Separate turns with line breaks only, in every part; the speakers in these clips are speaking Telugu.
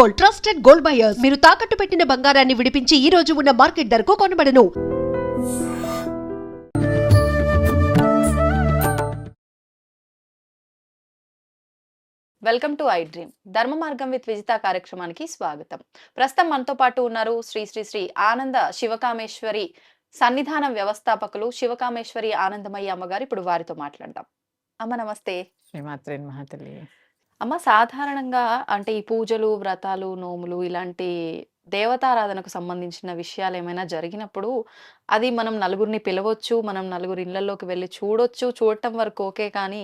Gold trusted gold buyers. మీరు తాకట్టు పెట్టిన బంగారాన్ని విడిపించి ఈ రోజు ఉన్న మార్కెట్ ధరకు కొనబడను.
Welcome to iDream. ధర్మ మార్గం విత్ విజిత కార్యక్రమానికి స్వాగతం. ప్రస్తుతం మనతో పాటు ఉన్నారు శ్రీ శ్రీ శ్రీ ఆనంద శివకామేశ్వరి సన్నిధాన వ్యవస్థాపకులు శివకామేశ్వరి ఆనందమయ్య అమ్మగారు. ఇప్పుడు వారితో మాట్లాడదాం. అమ్మ నమస్తే.
శ్రీమాత్రే మహాతల్లి
అమ్మ సాధారణంగా అంటే ఈ పూజలు వ్రతాలు నోములు ఇలాంటి దేవతారాధనకు సంబంధించిన విషయాలు ఏమైనా జరిగినప్పుడు అది మనం నలుగురిని పిలవచ్చు మనం నలుగురి ఇళ్ళలోకి వెళ్ళి చూడొచ్చు చూడటం వరకు ఓకే కానీ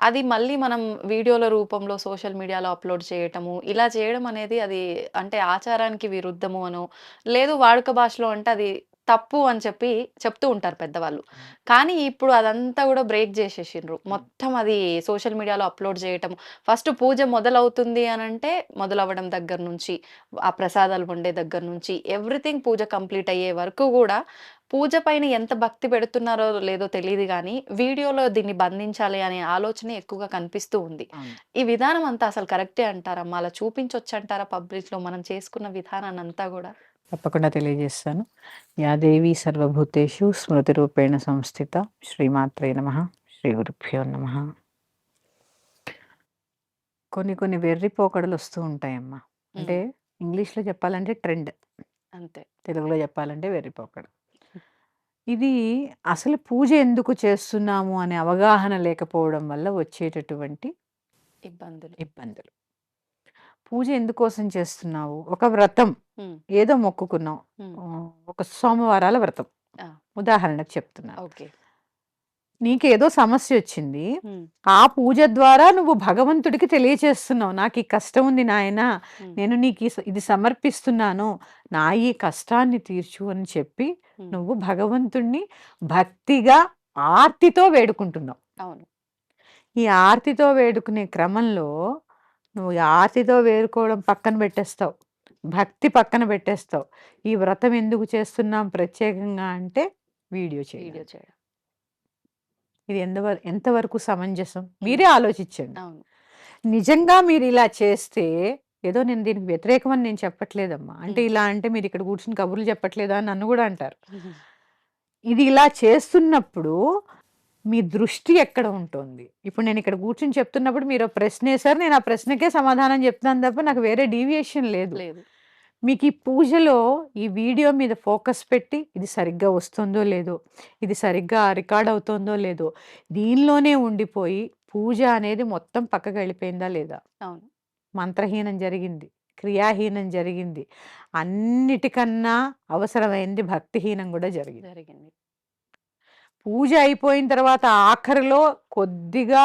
అది మళ్ళీ మనం వీడియోల రూపంలో సోషల్ మీడియాలో అప్లోడ్ చేయటము ఇలా చేయడం అనేది అది అంటే ఆచారానికి విరుద్ధము అనో లేదు వాడుక భాషలో అంటే అది తప్పు అని చెప్పి చెప్తూ ఉంటారు పెద్దవాళ్ళు. కానీ ఇప్పుడు అదంతా కూడా బ్రేక్ చేసేసిండ్రు. మొత్తం అది సోషల్ మీడియాలో అప్లోడ్ చేయటం. ఫస్ట్ పూజ మొదలవుతుంది అని అంటే మొదలవ్వడం దగ్గర నుంచి ఆ ప్రసాదాలు వండే దగ్గర నుంచి ఎవ్రీథింగ్ పూజ కంప్లీట్ అయ్యే వరకు కూడా పూజ పైన ఎంత భక్తి పెడుతున్నారో లేదో తెలియదు కానీ వీడియోలో దీన్ని బంధించాలి అనే ఆలోచన ఎక్కువగా కనిపిస్తూ ఉంది. ఈ విధానం అంతా అసలు కరెక్టే అంటారమ్మా అలా చూపించొచ్చు అంటారా పబ్లిక్లో మనం చేసుకున్న విధానాన్ని అంతా కూడా?
తప్పకుండా తెలియజేస్తాను. యాదేవి సర్వభూతేషు స్మృతి రూపేణ సంస్థిత శ్రీమాత్రే నమ. శ్రీ గురుభ్యో నమ. కొన్ని కొన్ని వెర్రి పోకడలు వస్తూ ఉంటాయమ్మా. అంటే ఇంగ్లీష్లో చెప్పాలంటే ట్రెండ్.
అంతే.
తెలుగులో చెప్పాలంటే వెర్రి పోకడ. ఇది అసలు పూజ ఎందుకు చేస్తున్నాము అనే అవగాహన లేకపోవడం వల్ల వచ్చేటటువంటి
ఇబ్బందులు.
ఇబ్బందులు. పూజ ఎందుకోసం చేస్తున్నావు? ఒక వ్రతం. ఏదో మొక్కుకున్నాం
ఉమ్,
ఆ, ఒక సోమవారాల వ్రతం. ఉదాహరణకు చెప్తున్నా.
ఓకే.
నీకేదో సమస్య వచ్చింది. ఆ పూజ ద్వారా నువ్వు భగవంతుడికి తెలియచేస్తున్నావు. నాకు ఈ కష్టం ఉంది నాయన. నేను నీకు ఇది సమర్పిస్తున్నాను. నా ఈ కష్టాన్ని తీర్చు అని చెప్పి నువ్వు భగవంతుణ్ణి భక్తిగా ఆర్తితో వేడుకుంటున్నావు.
అవును.
ఈ ఆర్తితో వేడుకునే క్రమంలో నువ్వు ఈ ఆర్తితో వేడుకోవడం పక్కన పెట్టేస్తావు. భక్తి పక్కన పెట్టేస్తావు. ఈ వ్రతం ఎందుకు చేస్తున్నాం ప్రత్యేకంగా అంటే వీడియో చేయాలి
వీడియో చేయడం.
ఇది ఎంతవరకు ఎంతవరకు సమంజసం? మీరే ఆలోచించండి. నిజంగా మీరు ఇలా చేస్తే ఏదో నేను దీనికి వ్యతిరేకమని నేను చెప్పట్లేదమ్మా. అంటే. ఇలా అంటే మీరు ఇక్కడ కూర్చుని కబుర్లు చెప్పట్లేదా అని నన్ను కూడా అంటారు. ఇది ఇలా చేస్తున్నప్పుడు మీ దృష్టి ఎక్కడ ఉంటుంది? ఇప్పుడు నేను ఇక్కడ కూర్చుని చెప్తున్నప్పుడు మీరు ఒక ప్రశ్న వేశారు నేను ఆ ప్రశ్నకే సమాధానం చెప్తున్నాను తప్ప నాకు వేరే డీవియేషన్ లేదు.
లేదు.
మీకు ఈ పూజలో ఈ వీడియో మీద ఫోకస్ పెట్టి ఇది సరిగ్గా వస్తుందో లేదో ఇది సరిగ్గా రికార్డ్ అవుతుందో లేదో దీనిలోనే ఉండిపోయి పూజ అనేది మొత్తం పక్కకి వెళ్ళిపోయిందా లేదా?
అవును.
మంత్రహీనం జరిగింది క్రియాహీనం జరిగింది అన్నిటికన్నా అవసరమైంది భక్తిహీనం కూడా జరిగింది.
జరిగింది.
పూజ అయిపోయిన తర్వాత ఆఖరిలో కొద్దిగా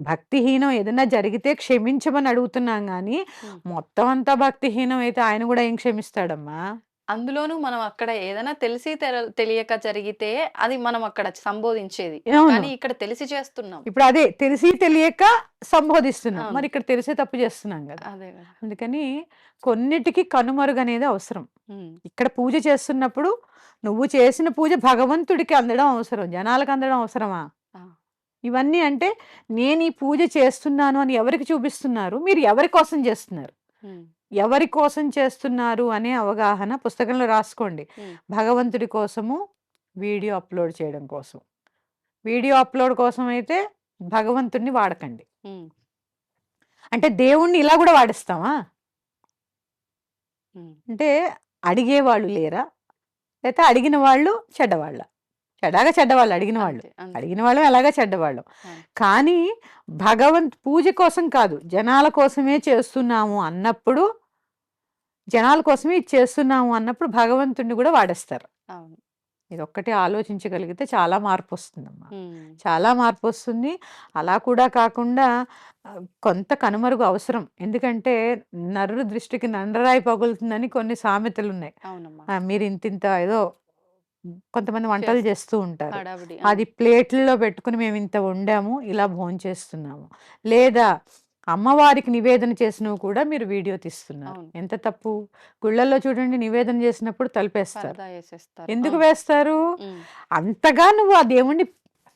భక్తిహీనం ఏదైనా జరిగితే క్షమించమని అడుగుతున్నాం కానీ. మొత్తం అంతా భక్తిహీనం అయితే ఆయన కూడా ఏం క్షమిస్తాడమ్మా?
అందులోనూ మనం అక్కడ ఏదైనా తెలిసి తెల- తెలియక జరిగితే అది మనం అక్కడ సంబోధించేది. కానీ ఇక్కడ తెలిసి చేస్తున్నాం.
ఇప్పుడు అదే తెలిసి తెలియక సంబోధిస్తున్నాం. మరి ఇక్కడ తెలిసే తప్పు చేస్తున్నాం కదా.
అదే
అందుకని కొన్నిటికి కనుమరుగు అనేది అవసరం ఇక్కడ పూజ చేస్తున్నప్పుడు నువ్వు చేసిన పూజ భగవంతుడికి అందడం అవసరం జనాలకు అందడం అవసరమా? ఇవన్నీ అంటే నేను ఈ పూజ చేస్తున్నాను అని ఎవరికి చూపిస్తున్నారు? మీరు ఎవరి కోసం చేస్తున్నారు? ఎవరి కోసం చేస్తున్నారు అనే అవగాహన పుస్తకంలో రాసుకోండి. భగవంతుడి కోసము వీడియో అప్లోడ్ చేయడం కోసం. వీడియో అప్లోడ్ కోసం అయితే భగవంతుడిని వాడకండి. అంటే దేవుణ్ణి ఇలా కూడా వాడిస్తామా. అంటే అడిగేవాళ్ళు లేరా? లేకపోతే అడిగిన వాళ్ళు చెడ్డవాళ్ళ. చెడ్డగా చెడ్డవాళ్ళు అడిగిన వాళ్ళు. అడిగిన వాళ్ళు ఎలాగా చెడ్డవాళ్ళం. కానీ భగవంత్ పూజ కోసం కాదు జనాల కోసమే చేస్తున్నాము అన్నప్పుడు జనాల కోసమే ఇది చేస్తున్నాము అన్నప్పుడు భగవంతుడిని కూడా వాడేస్తారు.
అవును.
ఇది ఒక్కటే ఆలోచించగలిగితే చాలా మార్పు వస్తుందమ్మా చాలా మార్పు వస్తుంది అలా కూడా కాకుండా కొంత కనుమరుగు అవసరం. ఎందుకంటే నరుడు దృష్టికి నండరాయి పగులుతుందని కొన్ని సామెతలు ఉన్నాయి మీరు ఇంత ఇంత ఏదో కొంతమంది వంటలు
చేస్-
చేస్తూ ఉంటారు. అది ప్లేట్లలో పెట్టుకుని మేము ఇంత వండాము ఇలా భోంచేస్తున్నాము. లేదా అమ్మవారికి నివేదన చేసినవి కూడా మీరు వీడియో తీస్తున్నారు. ఎంత తప్పు? గుళ్ళల్లో చూడండి నివేదన చేసినప్పుడు తలిపేస్తారు. ఎందుకు. వేస్తారు? అంతగా నువ్వు ఆ దేవుణ్ణి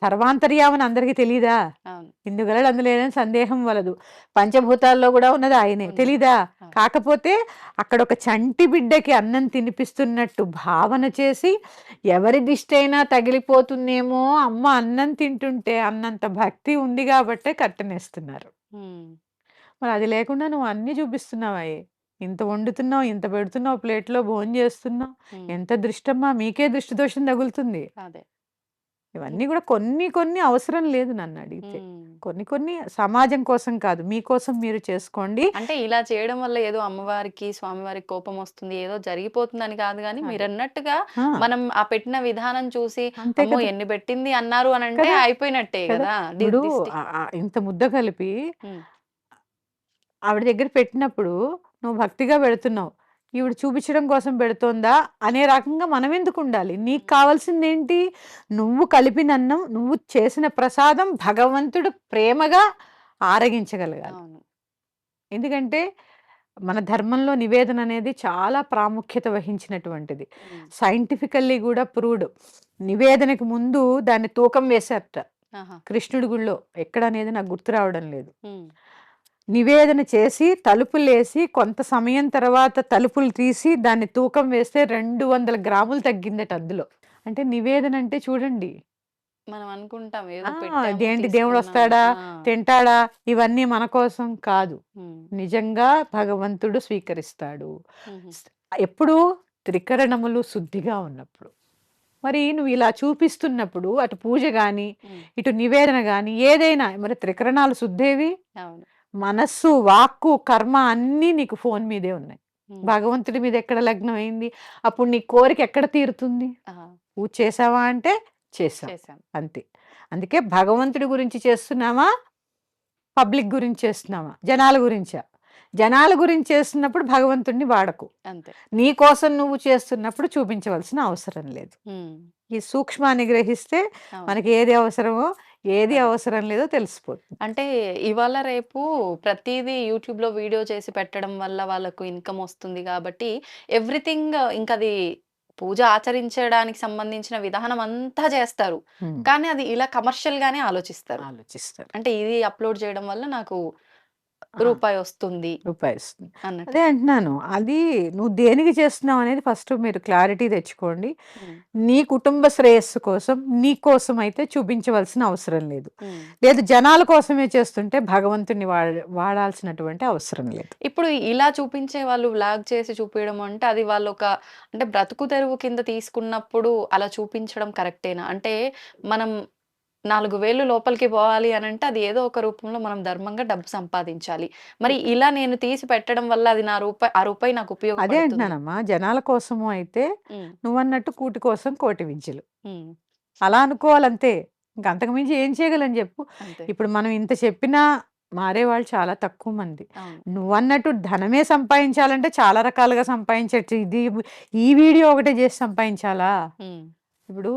సర్వాంతర్యామని అందరికీ తెలియదా
అవును.
ఇందుగలడు అందులో లేదని సందేహం వలదు. పంచభూతాల్లో కూడా ఉన్నది ఆయనే. తెలీదా. కాకపోతే అక్కడ ఒక చంటి బిడ్డకి అన్నం తినిపిస్తున్నట్టు భావన చేసి ఎవరి దిష్టి అయినా తగిలిపోతుందేమో అమ్మ అన్నం తింటుంటే అన్నంత భక్తి ఉంది కాబట్టే కట్టనేస్తున్నారు మరి అది లేకుండా నువ్వు అన్ని చూపిస్తున్నావాయే ఇంత వండుతున్నావు ఇంత పెడుతున్నావు ప్లేట్లో భోజనం చేస్తున్నావు ఎంత దృష్టమ్మా మీకే దృష్టి దోషం తగులుతుంది.
అదే.
ఇవన్నీ కూడా కొన్ని కొన్ని అవసరం లేదు నన్ను అడిగితే. కొన్ని కొన్ని సమాజం కోసం కాదు మీకోసం మీరు చేసుకోండి
అంటే ఇలా చేయడం వల్ల ఏదో అమ్మవారికి స్వామివారికి కోపం వస్తుంది ఏదో జరిగిపోతుందని కాదు కానీ. మీరు అన్నట్టుగా మనం ఆ పెట్టిన విధానం చూసి అమ్మో ఎన్ని పెట్టింది అన్నారు అని అంటే. అయిపోయినట్టే
కదా. ఇంత ముద్ద కలిపి ఆవిడ దగ్గర పెట్టినప్పుడు నువ్వు భక్తిగా పెడుతున్నావు ఈవిడ చూపించడం కోసం పెడుతోందా అనే రకంగా మనం ఎందుకు ఉండాలి నీకు కావాల్సింది ఏంటి నువ్వు కలిపిన అన్నం నువ్వు చేసిన ప్రసాదం భగవంతుడు ప్రేమగా ఆరగించగలగాలి. ఎందుకంటే మన ధర్మంలో నివేదన అనేది చాలా ప్రాముఖ్యత వహించినటువంటిది. సైంటిఫికల్లీ కూడా ప్రూవ్డ్. నివేదనకు ముందు దాన్ని తూకం వేశారట. కృష్ణుడి గుళ్ళో ఎక్కడ అనేది నాకు గుర్తు రావడం లేదు. నివేదన చేసి తలుపులేసి కొంత సమయం తర్వాత తలుపులు తీసి దాన్ని తూకం వేస్తే రెండు వందల గ్రాములు తగ్గిందట అందులో. అంటే నివేదన అంటే చూడండి.
మనం అనుకుంటాం
ఇదేంటి దేవుడు. వస్తాడా? తింటాడా? ఇవన్నీ మన కోసం కాదు. నిజంగా భగవంతుడు స్వీకరిస్తాడు. ఎప్పుడు త్రికరణములు శుద్ధిగా ఉన్నప్పుడు. మరి నువ్వు ఇలా చూపిస్తున్నప్పుడు అటు పూజ గాని
ఉమ్,
ఇటు నివేదన గాని ఏదైనా మరి త్రికరణాలు శుద్ధేవి?
అవును.
మనస్సు వాక్కు కర్మ అన్నీ నీకు ఫోన్ మీదే ఉన్నాయి. భగవంతుడి మీద ఎక్కడ లగ్నం అయింది? అప్పుడు నీ కోరిక ఎక్కడ తీరుతుంది? పూజ చేసావా అంటే చేసాం. అంతే. అందుకే భగవంతుడి గురించి చేస్తున్నామా పబ్లిక్ గురించి చేస్తున్నామా జనాల గురించా? జనాల గురించి చేస్తున్నప్పుడు భగవంతుడిని వాడకు.
అంతే.
నీ కోసం నువ్వు చేస్తున్నప్పుడు చూపించవలసిన అవసరం లేదు. ఈ సూక్ష్మాన్ని గ్రహిస్తే. మనకి ఏది అవసరమో ఏది. అవసరం లేదో తెలిసిపోతుంది
అంటే ఇవాళ రేపు ప్రతిదీ యూట్యూబ్లో వీడియో చేసి పెట్టడం వల్ల వాళ్ళకు ఇన్కమ్ వస్తుంది కాబట్టి ఎవ్రీథింగ్ ఇంకా అది పూజ ఆచరించడానికి సంబంధించిన విధానం అంతా చేస్తారు. కానీ అది ఇలా కమర్షియల్ గానే ఆలోచిస్తారు
ఆలోచిస్తారు
అంటే ఇది అప్లోడ్ చేయడం వల్ల నాకు రూపాయి వస్తుంది
రూపాయి వస్తుంది అదే అంటున్నాను. అది నువ్వు దేనికి చేస్తున్నావు అనేది ఫస్ట్ మీరు క్లారిటీ తెచ్చుకోండి. నీ కుటుంబ శ్రేయస్సు కోసం నీ కోసం అయితే చూపించవలసిన అవసరం లేదు. లేదు జనాల కోసమే చేస్తుంటే భగవంతుని వాడ వాడాల్సినటువంటి అవసరం లేదు.
ఇప్పుడు ఇలా చూపించే వాళ్ళు వ్లాగ్ చేసి చూపించడం అంటే అది వాళ్ళు ఒక అంటే బ్రతుకు తెరువు కింద తీసుకున్నప్పుడు అలా చూపించడం కరెక్టేనా? అంటే మనం నాలుగు వేలు లోపలికి పోవాలి అని అంటే అది ఏదో ఒక రూపంలో మనం ధర్మంగా డబ్బు సంపాదించాలి. మరి ఇలా నేను తీసి పెట్టడం వల్ల అది నా రూపాయి ఆ రూపాయి నాకు
అదే
ఉపయోగపడుతుంది.
అంటున్నానమ్మా జనాల కోసము అయితే నువ్వన్నట్టు కూటి కోసం కోటి విద్యలు. అలా అనుకోవాలంతే. ఇంకా అంతకుమించి ఏం చేయగలని చెప్పు. ఇప్పుడు మనం ఇంత చెప్పినా మారేవాళ్ళు చాలా తక్కువ మంది. నువ్వన్నట్టు ధనమే సంపాదించాలంటే చాలా రకాలుగా సంపాదించచ్చు ఇది ఈ వీడియో ఒకటే చేసి సంపాదించాలా? ఇప్పుడు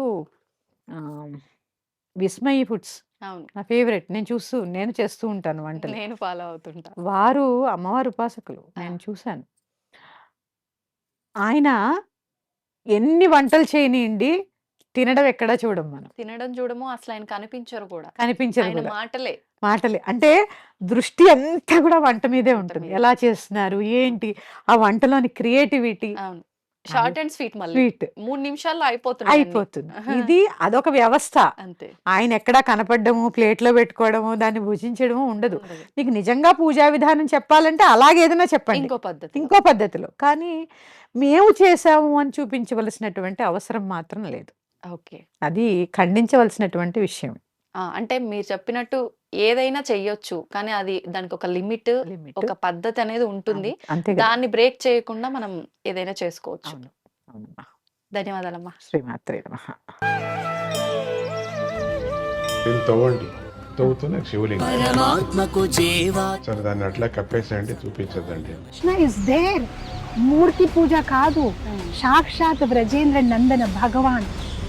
విస్మయి ఫుడ్స్.
అవును.
నా ఫేవరెట్. నేను చూస్తూ నేను చేస్తూ ఉంటాను వంటలు.
నేను ఫాలో అవుతుంటా.
వారు అమ్మవారు ఉపాసకులు. నేను. చూశాను. ఆయన ఎన్ని వంటలు చేయనియండి తినడం ఎక్కడా చూడం మనం.
తినడం చూడము అసలు ఆయన కనిపించరు కూడా.
కూడా.
మాటలే.
మాటలే. అంటే దృష్టి అంతా కూడా వంట మీదే
వంట
ఉంటుంది. ఎలా చేస్తున్నారు ఏంటి ఆ వంటలోని క్రియేటివిటీ
అవును. షార్ట్ అండ్ స్వీట్ మళ్ళీ. మూడు నిమిషాల్లో అయిపోతుంది.
అయిపోతుంది ఇది అదొక వ్యవస్థ.
అంతే.
ఆయన ఎక్కడా కనపడము ప్లేట్లో పెట్టుకోవడము దాన్ని భుజించడము ఉండదు.
ఉండదు.
నీకు నిజంగా పూజా విధానం చెప్పాలంటే అలాగే ఏదైనా చెప్పండి.
ఇంకో పద్ధతి
ఇంకో పద్ధతిలో. కానీ మేము చేసాము అని చూపించవలసినటువంటి అవసరం మాత్రం లేదు.
ఓకే.
అది ఖండించవలసినటువంటి విషయం.
ఆ, అంటే మీరు చెప్పినట్టు ఏదైనా చెయ్యొచ్చు కానీ అది దానికి ఒక లిమిట్
లిమిట్.
ఒక పద్ధతి అనేది ఉంటుంది.
అంతే కదా.
దాన్ని బ్రేక్ చేయకుండా మనం ఏదైనా చేసుకోవచ్చు.
అవును. అవునమ్మా.
ధన్యవాదాలమ్మా.
శ్రీమాత్రే నమః.
దీన్ని తవ్వండి. తవ్వుతూనే శివలింగం.
పరమాత్మకు జీవా
సరే దాన్ని అట్లా కప్పేసేయండి చూపించదండి
కృష్ణ ఇస్ దేర్ మూర్తి పూజ కాదు. సాక్షాత్ బ్రజేంద్ర నందన భగవాన్.